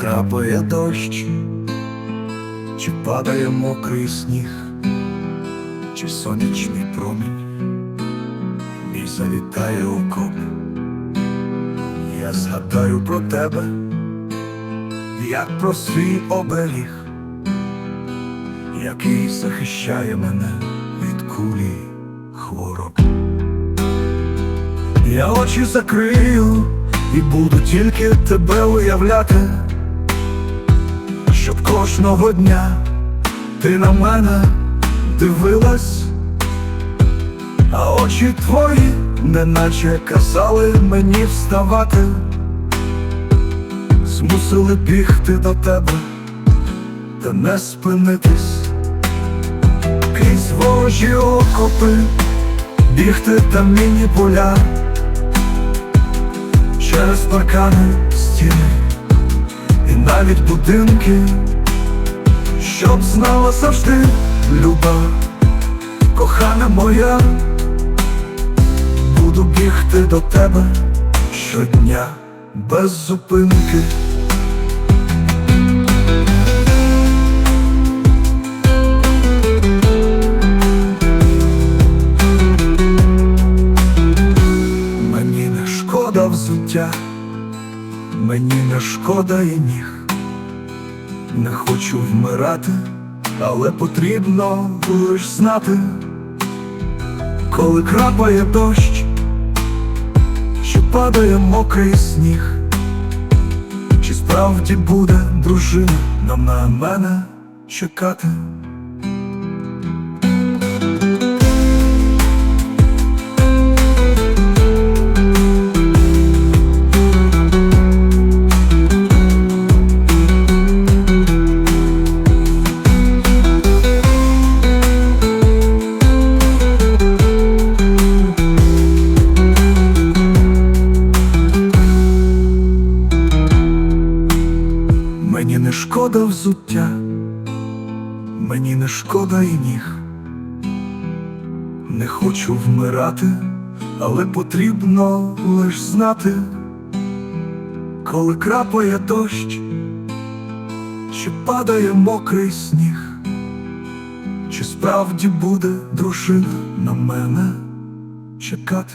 крапає дощ, чи падає мокрий сніг, чи сонячний промінь, мій завітає у коп. Я згадаю про тебе, як про свій оберіг, який захищає мене від кулі хвороб. Я очі закрию і буду тільки тебе уявляти, щоб кожного дня ти на мене дивилась, а очі твої, неначе казали мені вставати, змусили бігти до тебе та не спинитись, крізь ворожі окопи, бігти та міні поля через паркани, стіни навіть будинки, щоб знала завжди люба, кохана моя, буду бігти до тебе щодня без зупинки. Мені не шкода взуття, мені не шкода і ніг. Не хочу вмирати, але потрібно лиш знати, коли крапає дощ, чи падає мокрий сніг, чи справді буде дружина нам на мене чекати. Не шкода взуття, мені не шкода і ніг. Не хочу вмирати, але потрібно лиш знати, коли крапає дощ, чи падає мокрий сніг, чи справді буде дружина на мене чекати.